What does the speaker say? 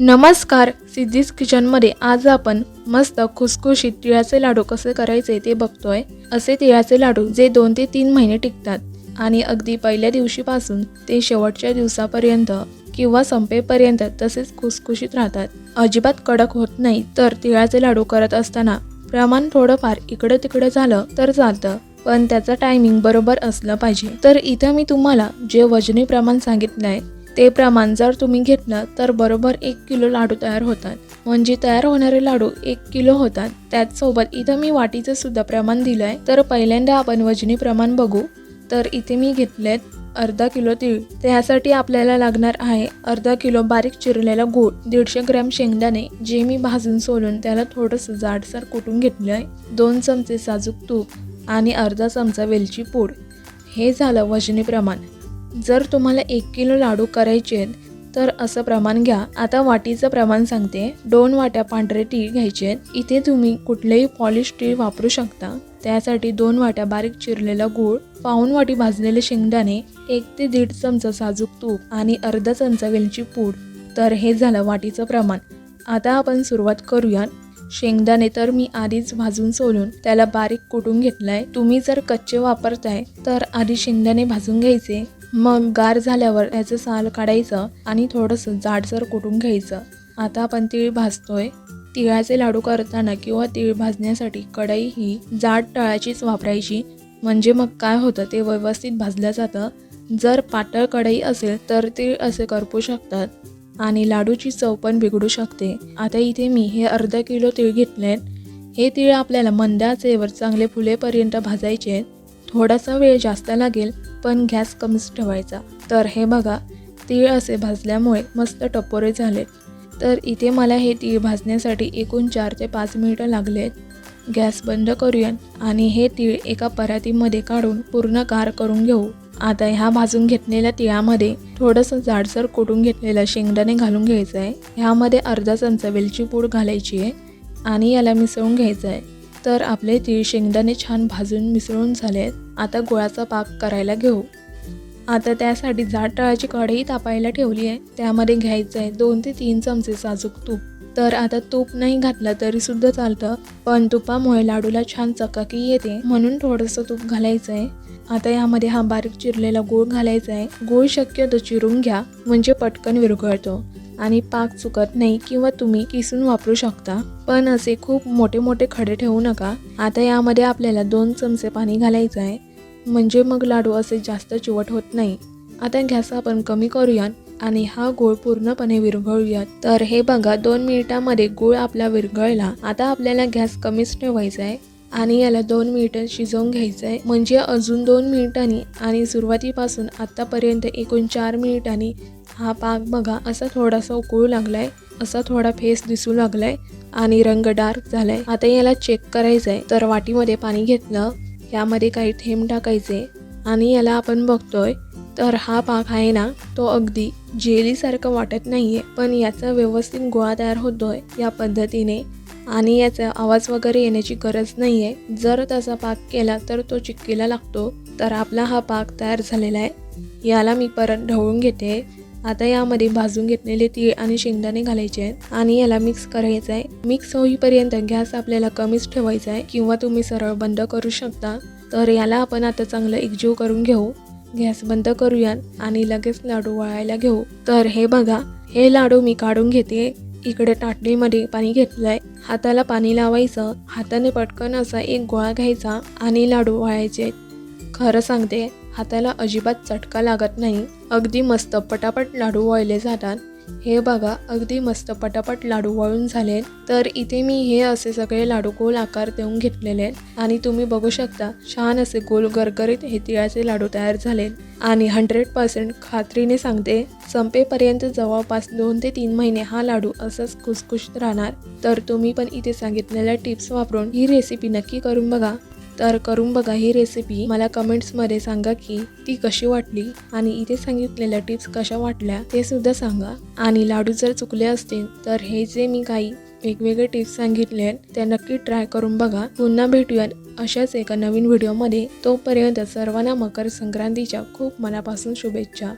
नमस्कार सिद्धीज किचनमध्ये आज आपण मस्त खुसखुशीत तिळाचे लाडू कसे करायचे ते बघतोय. असे तिळाचे लाडू जे दोन ते तीन महिने टिकतात आणि अगदी पहिल्या दिवशीपासून ते शेवटच्या दिवसापर्यंत किंवा संपेपर्यंत तसेच खुसखुशीत राहतात. अजिबात कडक होत नाही तर तिळाचे लाडू करत असताना प्रमाण थोडंफार इकडं तिकडं झालं तर चालतं पण त्याचं टायमिंग बरोबर असलं पाहिजे. तर इथं मी तुम्हाला जे वजनी प्रमाण सांगितलंय ते प्रमाण जर तुम्ही घेतलं तर बरोबर एक किलो लाडू तयार होतात. म्हणजे तयार होणारे लाडू एक किलो होतात. त्याचसोबत इथं मी वाटीचं सुद्धा प्रमाण आहे तर पहिल्यांदा आपण वजनी प्रमाण बघू. तर इथे मी घेतलेत अर्धा किलो तीळ. त्यासाठी आपल्याला लागणार आहे अर्धा किलो बारीक चिरलेला गूळ. दीडशे ग्रॅम शेंगदाणे जे मी भाजून सोलून त्याला थोडंसं जाडसर कुटून घेतलं आहे दोन चमचे साजूक तूप आणि अर्धा चमचा वेलची पूड. हे झालं वजनी प्रमाण. जर तुम्हाला एक किलो लाडू करायचे आहेत तर असं प्रमाण घ्या. आता वाटीचं प्रमाण सांगते. दोन वाट्या पांढरे तीळ घ्यायचे आहेत. इथे तुम्ही कुठलेही पॉलिश तीळ वापरू शकता. त्यासाठी दोन वाट्या बारीक चिरलेला गूळ पाऊन वाटी भाजलेले शेंगदाणे एक ते दीड चमचा साजूक तूप आणि अर्धा चमचा वेलची पूड. तर हे झालं वाटीचं प्रमाण. आता आपण सुरुवात करूयात. शेंगदाणे तर मी आधीच भाजून सोलून त्याला बारीक कुटून घेतलाय. तुम्ही जर कच्चे वापरताय तर आधी शेंगदाणे भाजून घ्यायचे. मग गार झाल्यावर त्याचं साल काढायचं आणि थोडंसं जाडसर कुटून घ्यायचं. आता आपण तीळ भाजतोय. तिळाचे लाडू करताना किंवा तीळ भाजण्यासाठी कढई ही जाड तळाचीच वापरायची. म्हणजे मग काय होतं ते व्यवस्थित भाजलं जातं. जर पातळ कढई असेल तर तीळ असे करपू शकतात. आणि लाडूची चव पण बिघडू शकते. आता इथे मी हे अर्धा किलो तीळ घेतले हे तीळ आपल्याला मंद आचेवर चांगले फुलेपर्यंत भाजायचे. आहेत थोडासा वेळ जास्त लागेल पण गॅस कमीच ठेवायचा. तर हे बघा तीळ असे भाजल्यामुळे मस्त टपोरे झाले तर इथे मला हे तीळ भाजण्यासाठी एकूण चार ते पाच मिनिटं लागलेत. गॅस बंद करूया आणि हे तीळ एका परातीमध्ये काढून पूर्ण गार करून घेऊ. आता ह्या भाजून घेतलेल्या तिळामध्ये थोडंसं जाडसर कुटून घेतलेलं शेंगदाणे घालून घ्यायचं आहे. ह्यामध्ये अर्धा चमचा वेलची पूड घालायची आहे आणि याला मिसळून घ्यायचं आहे. तर आपले तीळ शेंगदाणे छान भाजून मिसळून झाले आहेत. आता गुळाचा पाक करायला घेऊ. आता त्यासाठी जाड तळाची कढई तापायला ठेवली आहे. त्यामध्ये घ्यायचं आहे दोन ते तीन चमचे साजूक तूप. तर आता तूप नाही घातलं तरी सुद्धा चालतं. पण तुपामुळे लाडूला छान चकाकी येते. म्हणून थोडंसं तूप घालायचं आहे आता यामध्ये हा बारीक चिरलेला गूळ घालायचा आहे गूळ शक्यतो चिरून घ्या. म्हणजे पटकन विरघळतो. आणि पाक चुकत नाही किंवा तुम्ही किसून वापरू शकता. पण असे खूप मोठे मोठे खडे ठेवू नका. आता यामध्ये आपल्याला दोन चमचे पाणी घालायचं आहे म्हणजे मग लाडू असे जास्त चिवट होत नाही. आता गॅस आपण कमी करूया आणि हा गूळ पूर्णपणे विरघळूयात. तर हे बघा दोन मिनिटामध्ये गूळ आपला विरघळला. आता आपल्याला गॅस कमीच ठेवायचा आहे आणि याला दोन मिनिटं शिजवून घ्यायचं आहे म्हणजे अजून दोन मिनिटांनी आणि सुरुवातीपासून आत्तापर्यंत एकूण चार मिनिटांनी हा पाक बघा असा थोडासा उकळू लागला आहे असा थोडा फेस दिसू लागलाय आणि रंग डार्क झालाय. आता याला चेक करायचं आहे तर वाटीमध्ये पाणी घेतलं यामध्ये काही थेंब टाकायचे आणि याला आपण बघतोय तर हा पाक आहे ना तो अगदी जेलीसारखं वाटत नाही आहे पण याचा व्यवस्थित गोळा तयार होतो आहे या पद्धतीने. आणि याचा आवाज वगैरे येण्याची गरज नाही आहे जर तसा पाक केला तर तो चिक्कीला लागतो. तर आपला हा पाक तयार झालेला आहे. याला मी परत ढवळून घेते. आता यामध्ये भाजून घेतलेले तीळ आणि शेंगदाणे घालायचे आहेत. आणि याला मिक्स करायचं आहे. मिक्स होईपर्यंत गॅस आपल्याला कमीच ठेवायचा आहे. किंवा तुम्ही सरळ बंद करू शकता. तर याला आपण आता चांगलं एकजीव करून घेऊ. गॅस बंद करूयात आणि लगेच लाडू वळायला घेऊ. तर हे बघा हे लाडू मी काढून घेते. इकडे ताटलीमध्ये पाणी घेतलंय. हाताला पाणी लावायचं. हाताने पटकन असा एक गोळा घ्यायचा आणि लाडू वळायचे. खरं सांगते हाताला अजिबात चटका लागत नाही. अगदी मस्त पटापट लाडू वळले जातात. हे बघा अगदी मस्त पटापट लाडू वळून झाले तर इथे मी हे असे सगळे लाडू गोल आकार देऊन घेतलेले आहेत. आणि तुम्ही बघू शकता छान असे गोल गरगरीत हे तिळाचे लाडू तयार झाले आणि हंड्रेड पर्सेंट खात्रीने सांगते संपेपर्यंत जवळपास दोन ते तीन महिने हा लाडू असंच खुसखुशीत राहणार. तर तुम्ही पण इथे सांगितलेल्या टिप्स वापरून ही रेसिपी नक्की करून बघा. तर करून बघा ही रेसिपी मला कमेंट्समध्ये सांगा की ती कशी वाटली आणि इथे सांगितलेल्या टिप्स कशा वाटल्या ते सुद्धा सांगा. आणि लाडू जर चुकले असतील तर हे जे मी काही वेगवेगळे टिप्स सांगितले आहेत त्या नक्की ट्राय करून बघा. पुन्हा भेटूयात अशाच एका नवीन व्हिडिओमध्ये तोपर्यंत सर्वांना मकर संक्रांतीच्या खूप मनापासून शुभेच्छा.